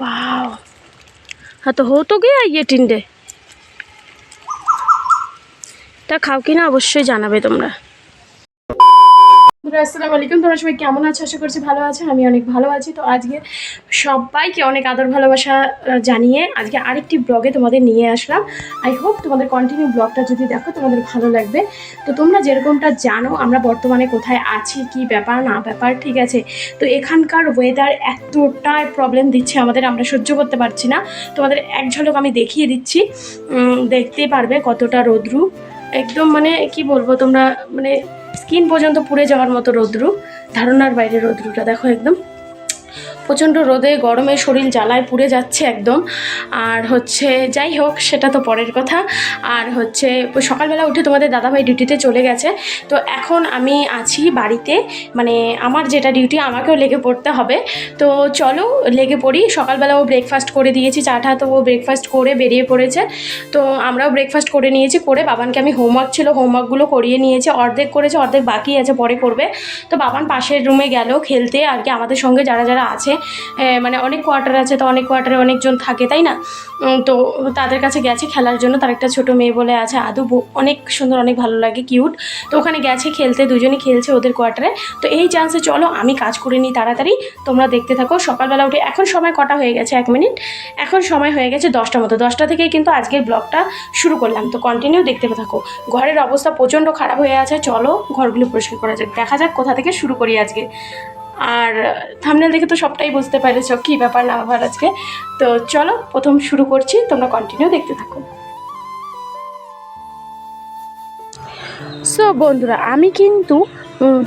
Wow हाँ तो हो तो गया ये टिंडे তা খাও কি না অবশ্যই জানাবে তোমরা বন্ধুরা, আসসালামু আলাইকুম। তোমরা সবাই কেমন আছো? আশা করছি ভালো আছো আমি অনেক ভালো আছি। তো আজকে সবাইকে অনেক আদর ভালোবাসা জানিয়ে আজকে আরেকটি ব্লগে তোমাদের নিয়ে আসলাম। আই হোপ তোমাদের কন্টিনিউ ব্লগটা যদি দেখো তোমাদের ভালো লাগবে। তো তোমরা যেরকমটা জানো আমরা বর্তমানে কোথায় আছি কি ব্যাপার না ব্যাপার ঠিক আছে? তো এখানকার ওয়েদার এতটাই প্রবলেম দিচ্ছে আমাদের আমরা সহ্য করতে পারছি না। তোমাদের এক ঝলক আমি দেখিয়ে দিচ্ছি। দেখতেই পারবে কতটা রোদ্রু। একদম মানে কি বলব তোমরা মানে স্কিন পর্যন্ত পুড়ে যাওয়ার মতো রোদ্রু ধারণার বাইরে রোদ্রুটা দেখো একদম। প্রচণ্ড রোদে গরমে শরীর জ্বালায় পুড়ে যাচ্ছে একদম। আর হচ্ছে, যাই হোক, সেটা তো পরের কথা। আর হচ্ছে, সকালবেলা উঠে তোমাদের দাদাভাই ডিউটিতে চলে গেছে। তো এখন আমি আছি বাড়িতে। মানে আমার যেটা ডিউটি আমাকেও লেগে পড়তে হবে। তো চলো, লেগে পড়ি। সকালবেলা ও ব্রেকফাস্ট করে দিয়েছি। চাটা তো ও ব্রেকফাস্ট করে বেরিয়ে পড়েছে। তো আমরাও ব্রেকফাস্ট করে নিয়েছি। করে বাবানকে আমি হোমওয়ার্ক ছিল হোমওয়ার্কগুলো করিয়ে নিয়েছে। অর্ধেক করেছে, অর্ধেক বাকি আছে, পরে করবে। তো বাবান পাশের রুমে গেল খেলতে। আর কি আমাদের সঙ্গে যারা যারা আছে মানে অনেক কোয়ার্টার আছে, তো অনেক কোয়ার্টারে অনেকজন থাকে, তাই না? তো তাদের কাছে গেছে খেলার জন্য, তার একটা ছোটো মেয়ে বলে আছে, আদু অনেক সুন্দর, অনেক ভালো লাগে কিউট তো ওখানে গেছে খেলতে, দুজনই খেলছে ওদের কোয়ার্টারে তো এই চান্সে চলো, আমি কাজ করে নিই তাড়াতাড়ি, তোমরা দেখতে থাকো। সকালবেলা উঠে, এখন সময় কটা হয়ে গেছে? এক মিনিট এখন সময় হয়ে গেছে দশটা মতো। দশটা থেকেই কিন্তু আজকের ব্লগটা শুরু করলাম। তো কন্টিনিউ দেখতে থাকো। ঘরের অবস্থা প্রচণ্ড খারাপ হয়ে আছে। চলো, ঘরগুলো পরিষ্কার করা যাক। দেখা যাক কোথা থেকে শুরু করি আজকে। আর থামনেল দেখে তো সবটাই বুঝতে পেরেছ কি ব্যাপার না ব্যাপার আজকে। তো চলো, প্রথম শুরু করছি, তোমরা কন্টিনিউ দেখতে থাকো। সো বন্ধুরা, আমি কিন্তু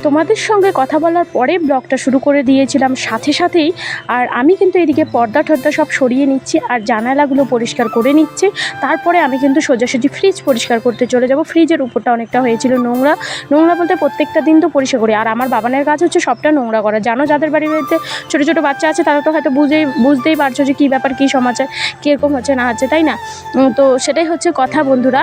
তোমাদের সঙ্গে কথা বলার পরে ব্লগটা শুরু করে দিয়েছিলাম সাথে সাথেই। আর আমি কিন্তু এদিকে পর্দা টর্দা সব সরিয়ে নিচ্ছি আর জানালাগুলো পরিষ্কার করে নিচ্ছি। তারপরে আমি কিন্তু সোজাসুজি ফ্রিজ পরিষ্কার করতে চলে যাব। ফ্রিজের উপরটা অনেকটা হয়েছিল নোংরা। নোংরা বলতে প্রত্যেকটা দিন তো পরিষ্কার করি। আর আমার বাবানের কাজ হচ্ছে সবটা নোংরা করা। জানো যাদের বাড়িতে ছোটো ছোটো বাচ্চা আছে, তারা তো হয়তো বুঝেই বুঝতেই পারছ যে কী ব্যাপার, কী সমাচার, কীরকম হচ্ছে না হচ্ছে, তাই না? তো সেটাই হচ্ছে কথা বন্ধুরা।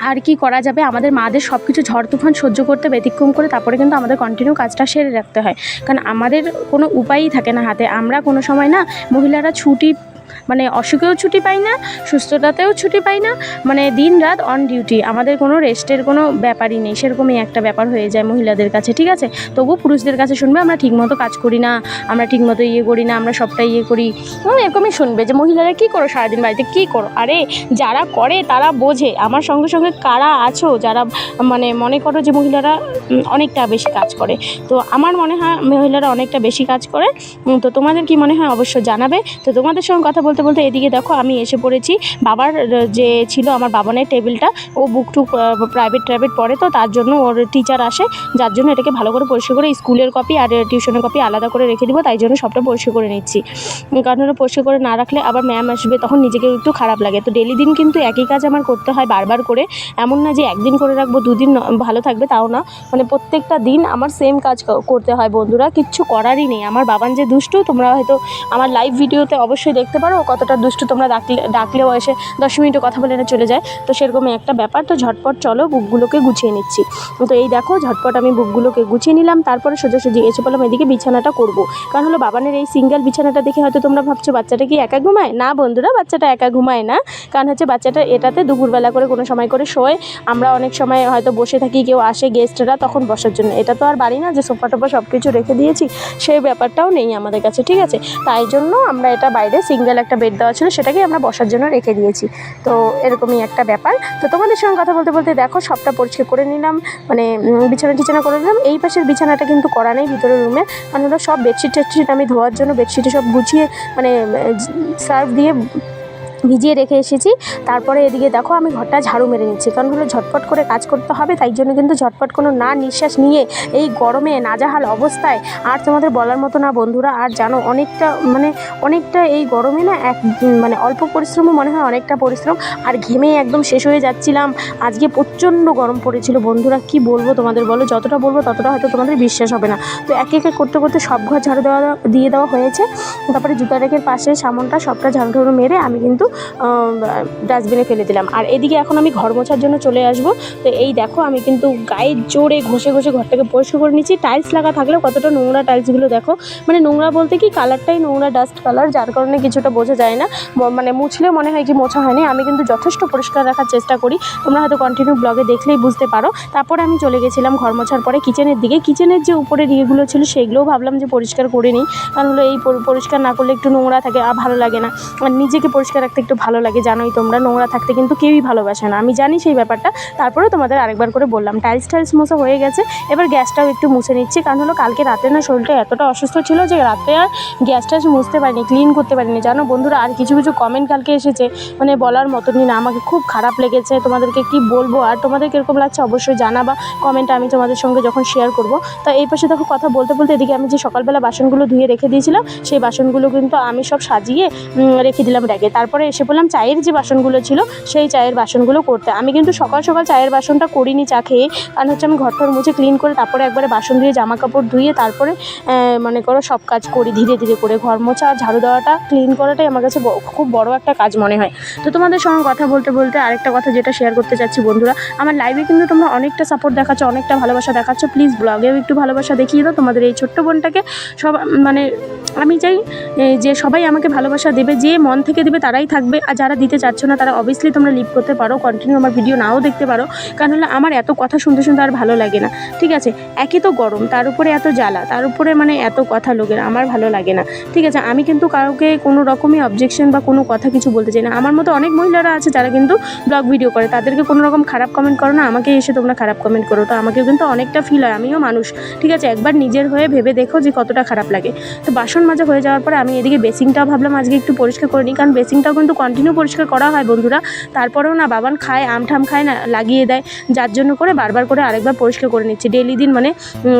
আর কি করা যাবে? আমাদের মাদের সব কিছু ঝড় তুফান সহ্য করতে ব্যতিক্রম করে তারপরে কিন্তু আমাদের কন্টিনিউ কাজটা সেরে রাখতে হয়। কারণ আমাদের কোনো উপায়ই থাকে না হাতে। আমরা কোনো সময় না মহিলারা ছুটি মানে অসুখেও ছুটি পাই না, সুস্থতাতেও ছুটি পাই না মানে দিন রাত অন ডিউটি আমাদের কোনো রেস্টের কোনো ব্যাপারই নেই, সেরকমই একটা ব্যাপার হয়ে যায় মহিলাদের কাছে, ঠিক আছে? তবু পুরুষদের কাছে শুনবে, আমরা ঠিকমতো কাজ করি না, আমরা ঠিকমতো ইয়ে করি না, আমরা সবটাই ইয়ে করি এরকমই শুনবে যে মহিলারা কী করো সারাদিন বাড়িতে, কী করো? আরে যারা করে তারা বোঝে, আমার সঙ্গে সঙ্গে কারা আছো, যারা মানে মনে করো যে মহিলারা অনেকটা বেশি কাজ করে, তো আমার মনে হয় মহিলারা অনেকটা বেশি কাজ করে তো তোমাদের কি মনে হয় অবশ্য জানাবে, তো তোমাদের সঙ্গে কথা বলতে বলতে এদিকে দেখো আমি এসে পড়েছি। বাবার যে ছিল আমার বাবানের টেবিলটা, ও বুক টুক প্রাইভেট ট্রাইভেট পড়ে, তো তার জন্য ওর টিচার আসে, যার জন্য এটাকে ভালো করে পরিষ্কার করে স্কুলের কপি আর টিউশনের কপি আলাদা করে রেখে দিব, তাই জন্য সবটা পরিষ্কার করে নিচ্ছি। কারণ ওরা পরিষ্কার করে না রাখলে আবার ম্যাম আসবে, তখন নিজেকে একটু খারাপ লাগে। তো ডেলি দিন কিন্তু একই কাজ আমার করতে হয় বারবার করে। এমন না যে একদিন করে রাখব, দুদিন ভালো থাকবে তাও না। মানে প্রত্যেকটা দিন আমার সেম কাজ করতে হয় বন্ধুরা, কিচ্ছু করারই নেই। আমার বাবান যে দুষ্টু, তোমরা হয়তো আমার লাইভ ভিডিওতে অবশ্যই দেখতে পারো কতটা দুষ্টু তোমরা ডাকলে, ডাকলেও এসে দশ মিনিটও কথা বলে না চলে যায়। তো সেরকমই একটা ব্যাপার। তো ঝটপট চলো বুকগুলোকে গুছিয়ে নিচ্ছি। তো এই দেখো, ঝটপট আমি বুকগুলোকে গুছিয়ে নিলাম। তারপরে সোজাসুজি এসে বললাম, এদিকে বিছানাটা করব। কারণ হলো বাবানের এই সিঙ্গেল বিছানাটা দেখে হয়তো তোমরা ভাবছ, বাচ্চাটা কি একা ঘুমায়? না বন্ধুরা, বাচ্চাটা একা ঘুমায় না। কারণ হচ্ছে বাচ্চাটা এটাতে দুপুরবেলা করে কোনো সময় করে শোয়। আমরা অনেক সময় হয়তো বসে থাকি, কেউ আসে গেস্টরা তখন বসার জন্য। এটা তো আর বাড়ি না যে সোফা টোফা সব কিছু রেখে দিয়েছি। সেই ব্যাপারটাও নেই আমাদের কাছে, ঠিক আছে? তাই জন্য আমরা এটা বাইরে সিঙ্গেল একটা বেড দেওয়া ছিল, সেটাকেই আমরা বসার জন্য রেখে দিয়েছি। তো এরকমই একটা ব্যাপার। তো তোমাদের সঙ্গে কথা বলতে বলতে দেখো, সবটা পরিষ্কার করে নিলাম মানে বিছানা টিছানা করে নিলাম। এই পাশের বিছানাটা কিন্তু করা নেই ভিতরের রুমে মানে হলো সব বেডশিট টেডশিট আমি ধোয়ার জন্য বেডশিটে সব গুছিয়ে মানে সার্ফ দিয়ে ভিজিয়ে রেখে এসেছি। তারপরে এদিকে দেখো আমি ঘরটা ঝাড়ু মেরে নিচ্ছি। কারণ হলো ঝটপট করে কাজ করতে হবে, তাই জন্য কিন্তু ঝটপট কোনো না নিঃশ্বাস নিয়ে এই গরমে নাজাহাল অবস্থায় আর তোমাদের বলার মতো না বন্ধুরা, আর জানো অনেকটা মানে অনেকটা এই গরমে না এক মানে অল্প পরিশ্রমও মনে হয় অনেকটা পরিশ্রম। আর ঘেমে একদম শেষ হয়ে যাচ্ছিলাম। আজকে প্রচণ্ড গরম পড়েছিল। বন্ধুরা, কি বলব তোমাদের বলো? যতটা বলব ততটা হয়তো তোমাদের বিশ্বাস হবে না। তো এক এক করতে করতে সব ঘর ঝাড়ু দেওয়া দিয়ে দেওয়া হয়েছে। তারপরে জুতা রেখের পাশে সামনটা সবটা ঝাড়ু ঝাড়ু মেরে আমি কিন্তু ডাস্টবিনে ফেলে দিলাম। আর এদিকে এখন আমি ঘর মোছার জন্য চলে আসব। তো এই দেখো, আমি কিন্তু গায়ের জোরে ঘষে ঘষে ঘরটাকে পরিষ্কার করে নিচ্ছি। টাইলস লাগা থাকলেও কতটা নোংরা টাইলসগুলো দেখো। মানে নোংরা বলতে কি, কালারটাই নোংরা, ডাস্ট কালার, যার কারণে কিছুটা বোঝা যায় না। মানে মুছলেও মনে হয় কি, মোছা হয়নি। আমি কিন্তু যথেষ্ট পরিষ্কার রাখার চেষ্টা করি। তোমরা হয়তো কন্টিনিউ ব্লগে দেখলেই বুঝতে পারো। তারপর আমি চলে গেছিলাম ঘর মোছার পরে কিচেনের দিকে। কিচেনের যে উপরের ইয়েগুলো ছিল, সেগুলোও ভাবলাম যে পরিষ্কার করে নিই। কারণ হলো এই পরিষ্কার না করলে একটু নোংরা থাকে, আর ভালো লাগে না। আর নিজেকে পরিষ্কার রাখতে একটু ভালো লাগে, জানোই তোমরা, নোংরা থাকতে কিন্তু কেউই ভালোবাসে না। আমি জানি সেই ব্যাপারটা, তারপরেও তোমাদের আরেকবার করে বললাম। টাইলস টাইলস মোছা হয়ে গেছে, এবার গ্যাসটাও একটু মুছে নিচ্ছি, কারণ হলো কালকে রাতে না শরীরটা এতটা অসুস্থ ছিল যে রাতে আর গ্যাস ট্যাস মুছতে পারিনি, ক্লিন করতে পারিনি। জানো বন্ধুরা, আর কিছু কিছু কমেন্ট কালকে এসেছে মানে বলার মতনই না, আমাকে খুব খারাপ লেগেছে, তোমাদেরকে কি বলব, আর তোমাদের কীরকম লাগছে অবশ্যই জানাবা কমেন্টে আমি তোমাদের সঙ্গে যখন শেয়ার করব। তা এই পাশে দেখো কথা বলতে বলতে এদিকে আমি যে সকালবেলা বাসনগুলো ধুয়ে রেখে দিয়েছিলাম, সেই বাসনগুলো কিন্তু আমি সব সাজিয়ে রেখে দিলাম র্যাকে তারপরে এসে বললাম, চায়ের যে বাসনগুলো ছিল, সেই চায়ের বাসনগুলো করতে। আমি কিন্তু সকাল সকাল চায়ের বাসনটা করিনি চা খেয়ে। কারণ হচ্ছে আমি ঘরটার মুছে ক্লিন করে তারপরে একবারে বাসন ধুয়ে জামা কাপড় ধুয়ে তারপরে মনে করো সব কাজ করি, ধীরে ধীরে করে ঘর মোছা, ঝাড়ু দেওয়াটা ক্লিন করাটাই আমার কাছে খুব বড় একটা কাজ মনে হয়। তো তোমাদের সঙ্গে কথা বলতে বলতে আরেকটা কথা যেটা শেয়ার করতে চাচ্ছি বন্ধুরা, আমার লাইভে কিন্তু তোমরা অনেকটা সাপোর্ট দেখাচ্ছ, অনেকটা ভালোবাসা দেখাচ্ছ। প্লিজ ব্লগেও একটু ভালোবাসা দেখিয়ে দাও, তোমাদের এই ছোট্ট বোনটাকে সব মানে আমি চাই যে সবাই আমাকে ভালোবাসা দেবে, যে মন থেকে দেবে, তারাই থাকবে আর যারা দিতে চাচ্ছ না, তারা অবভিয়াসলি তোমরা লিভ করতে পারো। কন্টিনিউ আমার ভিডিও নাও দেখতে পারো। কারণ হলো আমার এত কথা শুনতে শুনতে আর ভালো লাগে না। ঠিক আছে? একই তো গরম, তার উপরে এত জ্বালা, তার উপরে মানে এত কথা লোকের, আমার ভালো লাগে না। ঠিক আছে? আমি কিন্তু কাউকে কোনো রকমই অবজেকশন বা কোনো কথা কিছু বলতে চাই না। আমার মতো অনেক মহিলারা আছে যারা কিন্তু ব্লগ ভিডিও করে। তাদেরকে কোনো রকম খারাপ কমেন্ট করো না, আমাকে এসে তোমরা খারাপ কমেন্ট করো। তো আমাকেও কিন্তু অনেকটা ফিল হয়, আমিও মানুষ। ঠিক আছে? একবার নিজের হয়ে ভেবে দেখো যে কতটা খারাপ লাগে। তো বাসন মাজা হয়ে যাওয়ার পরে আমি এদিকে বেসিংটাও ভাবলাম আজকে একটু পরিষ্কার করে নিই, কারণ বেসিংটাও কিন্তু কন্টিনিউ পরিষ্কার করা হয় বন্ধুরা। তারপরেও না বাবান খায়, আম ঠাম খায় না, লাগিয়ে দেয়। যার জন্য করে বারবার করে আরেকবার পরিষ্কার করে নিচ্ছি। ডেলি দিন মানে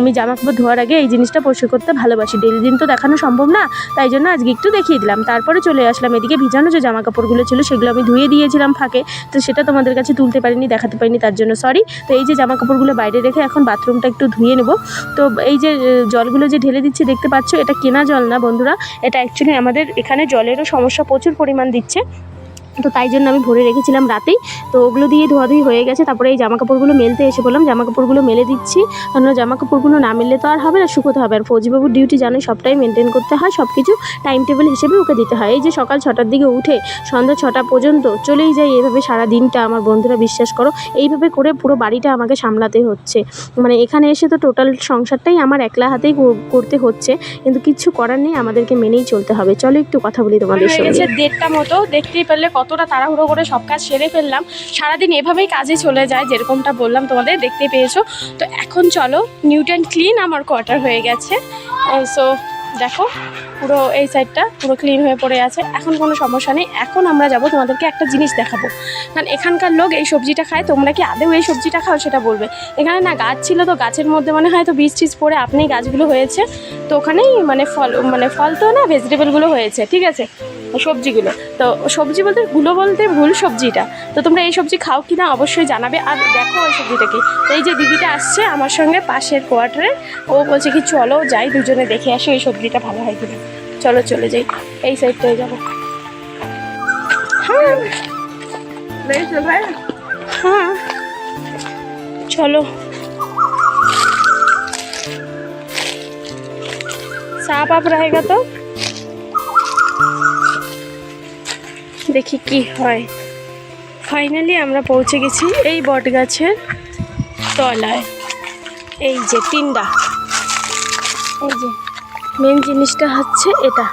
আমি জামা কাপড় ধোয়ার আগে এই জিনিসটা পরিষ্কার করতে ভালোবাসি। ডেলি দিন তো দেখানো সম্ভব না, তাই জন্য আজকে একটু দেখিয়ে দিলাম। তারপরে চলে আসলাম এদিকে ভিজানো যে জামা কাপড়গুলো ছিল, সেগুলো আমি ধুয়ে দিয়েছিলাম ফাঁকে। তো সেটা তোমাদের কাছে তুলতে পারিনি, দেখাতে পারিনি, তার জন্য সরি তো এই যে জামা কাপড়গুলো বাইরে রেখে এখন বাথরুমটা একটু ধুয়ে নেব। তো এই যে জলগুলো যে ঢেলে দিচ্ছি, দেখতে পাচ্ছ, এটা কেনা জল না বন্ধুরা। এটা অ্যাকচুয়ালি আমাদের এখানে জলেরও সমস্যা প্রচুর পরিমাণ দিচ্ছে। রয়েছে তো তাই জন্য আমি ভরে রেখেছিলাম রাতেই। তো ওগুলো দিয়ে ধোয়াধুয়ি হয়ে গেছে। তারপরে এই জামা কাপড়গুলো মেলতে এসে বললাম জামা কাপড়গুলো মেলে দিচ্ছি। কারণ জামা কাপড়গুলো না মেললে তো আর হবে না শুকোতে হবে। আর ফৌজিবাবুর ডিউটি জানোই সবটাই মেনটেন করতে হয় সব কিছু টাইম টেবিল হিসেবে ওকে দিতে হয়। এই যে সকাল ছটার দিকে উঠে সন্ধ্যা ছটা পর্যন্ত চলেই যাই এভাবে সারা দিনটা। আমার বন্ধুরা বিশ্বাস করো এইভাবে করে পুরো বাড়িটা আমাকে সামলাতে হচ্ছে। মানে এখানে এসে তো টোটাল সংসারটাই আমার একলা হাতেই করতে হচ্ছে। কিন্তু কিছু করার নেই আমাদেরকে মেনেই চলতে হবে। চলো একটু কথা বলি তোমাদের সঙ্গে। গেছে দেড়টা মতো। দেখতেই পারলে কতটা তাড়াহুড়ো করে সব কাজ সেরে ফেললাম, সারাদিন এভাবেই কাজে চলে যায় যেরকমটা বললাম তোমাদের দেখতে পেয়েছ। তো এখন চলো, নিউট অ্যান্ড ক্লিন আমার কোয়ার্টার হয়ে গেছে। সো দেখো, পুরো এই সাইডটা পুরো ক্লিন হয়ে পড়ে আছে। এখন কোনো সমস্যা নেই। এখন আমরা যাব তোমাদেরকে একটা জিনিস দেখাবো। কারণ এখানকার লোক এই সবজিটা খায়, তোমরা কি আদেও এই সবজিটা খাও সেটা বলবে। এখানে না গাছ ছিল তো, গাছের মধ্যে মানে হয়তো বীজ টিজ পড়ে আপনি গাছগুলো হয়েছে। তো ওখানেই মানে ফল মানে ফল তো না ভেজিটেবলগুলো হয়েছে, ঠিক আছে? সবজিগুলো তো সবজি বলতে গুলো বলতে ভুল সবজিটা তো তোমরা এই সবজি খাও কি না অবশ্যই জানাবে আর দেখো ওই সবজিটা কি তো এই যে দিদিটা আসছে আমার সঙ্গে পাশের কোয়ার্টারে ও বলছে কি চলো যাই দুজনে দেখে আসো এই সবজিটা ভালো হয় কিনা চলো চলে যাই এই সাইডটায় যাবো হ্যাঁ হ্যাঁ চলো साफ आप रहेगा तो দেখি কি হয়। ফাইনালি আমরা পৌঁছে গেছি এই বট গাছের তলায়। এই যে তিনটা এই যে মেন জিনিসটা হচ্ছে এটা।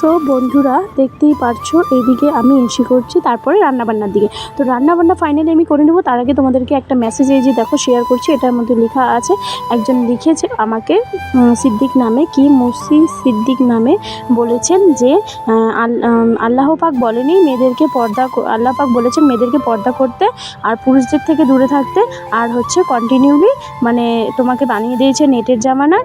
সো বন্ধুরা, দেখতেই পারছ, এইদিকে আমি এসে করছি, তারপরে রান্নাবান্নার দিকে। তো রান্নাবান্না ফাইনালি আমি করে নেব, তার আগে তোমাদেরকে একটা মেসেজ এই যে দেখো শেয়ার করছি, এটার মধ্যে লেখা আছে, একজন লিখেছে আমাকে সিদ্দিক নামে, কি মুসি সিদ্দিক নামে বলেছেন যে আল্লাহ পাক বলেনি মেয়েদেরকে পর্দা আল্লাহ পাক বলেছেন মেয়েদেরকে পর্দা করতে আর পুরুষদের থেকে দূরে থাকতে আর হচ্ছে কন্টিনিউলি মানে তোমাকে বানিয়ে দিয়েছে নেটের জামানার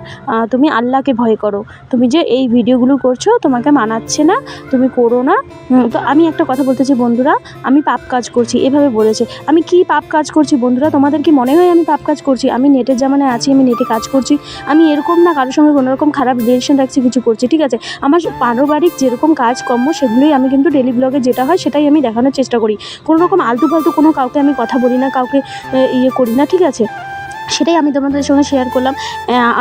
তুমি আল্লাহকে ভয় করো। তুমি যে এই ভিডিওগুলো করছ, তোমাকে মানাচ্ছে না তুমি করো না। তো আমি একটা কথা বলতেছি বন্ধুরা আমি পাপ কাজ করছি এভাবে বলেছে। আমি কি পাপ কাজ করছি বন্ধুরা তোমাদের কি মনে হয় আমি পাপ কাজ করছি? আমি নেটের জামানায় আছি আমি নেটে কাজ করছি। আমি এরকম না কারোর সঙ্গে কোনো রকম খারাপ রিলেশন রাখছি কিছু করছি ঠিক আছে? আমার পারিবারিক যেরকম কাজকর্ম সেগুলোই আমি কিন্তু ডেলি ব্লগে যেটা হয় সেটাই আমি দেখানোর চেষ্টা করি। কোনো রকম আলতু ফালতু কোনো কাউকে আমি কথা বলি না কাউকে ইয়ে করি না ঠিক আছে? সেটাই আমি তোমাদের সঙ্গে শেয়ার করলাম।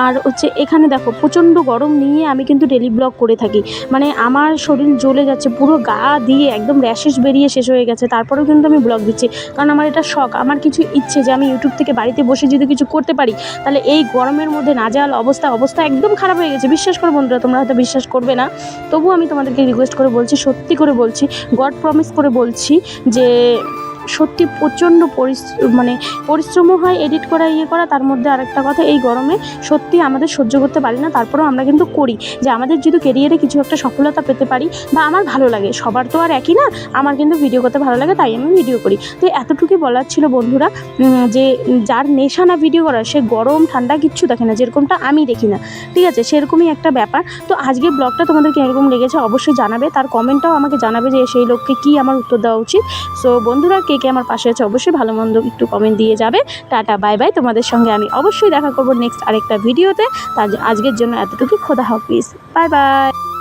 আর হচ্ছে এখানে দেখো, প্রচণ্ড গরম নিয়ে আমি কিন্তু ডেলি ব্লগ করে থাকি। মানে আমার শরীর জ্বলে যাচ্ছে, পুরো গা দিয়ে একদম র্যাশেস বেরিয়ে শেষ হয়ে গেছে। তারপরেও কিন্তু আমি ব্লগ দিচ্ছি। কারণ আমার এটা শখ, আমার কিছু ইচ্ছে যে আমি ইউটিউব থেকে বাড়িতে বসে যদি কিছু করতে পারি, তাহলে এই গরমের মধ্যে নাজাল অবস্থা অবস্থা একদম খারাপ হয়ে গেছে। বিশ্বাস করো বন্ধুরা, তোমরা হয়তো বিশ্বাস করবে না। তবুও আমি তোমাদেরকে রিকোয়েস্ট করে বলছি, সত্যি করে বলছি গড প্রমিস করে বলছি যে সত্যি প্রচণ্ড পরিশ্রম মানে পরিশ্রমও হয় এডিট করা ইয়ে করা, তার মধ্যে আরেকটা কথা, এই গরমে সত্যি আমাদের সহ্য করতে পারি না, তারপরেও আমরা কিন্তু করি যে আমাদের যদি কেরিয়ারে কিছু একটা সফলতা পেতে পারি বা আমার ভালো লাগে, সবার তো আর একই না, আমার কিন্তু ভিডিও করতে ভালো লাগে, তাই আমি ভিডিও করি। তো এতটুকুই বলার ছিল বন্ধুরা যে যার নেশা না ভিডিও করা, সে গরম, ঠান্ডা কিচ্ছু দেখে না, যেরকমটা আমি দেখি না, ঠিক আছে? সেরকমই একটা ব্যাপার। তো আজকে ব্লগটা তোমাদের কীরকম লেগেছে, অবশ্যই জানাবে, তার কমেন্টটাও আমাকে জানাবে যে সেই লোককে কী আমার উত্তর দেওয়া উচিত। সো বন্ধুরা কে কে আমার পাশে আছে অবশ্যই ভালো মন্দ একটু কমেন্ট দিয়ে যাবে। টাটা বাই বাই তোমাদের সঙ্গে আমি অবশ্যই দেখা করব নেক্সট আরেকটা ভিডিওতে তার আজকের জন্য এতটুকু খোদা হাফিজ। Bye bye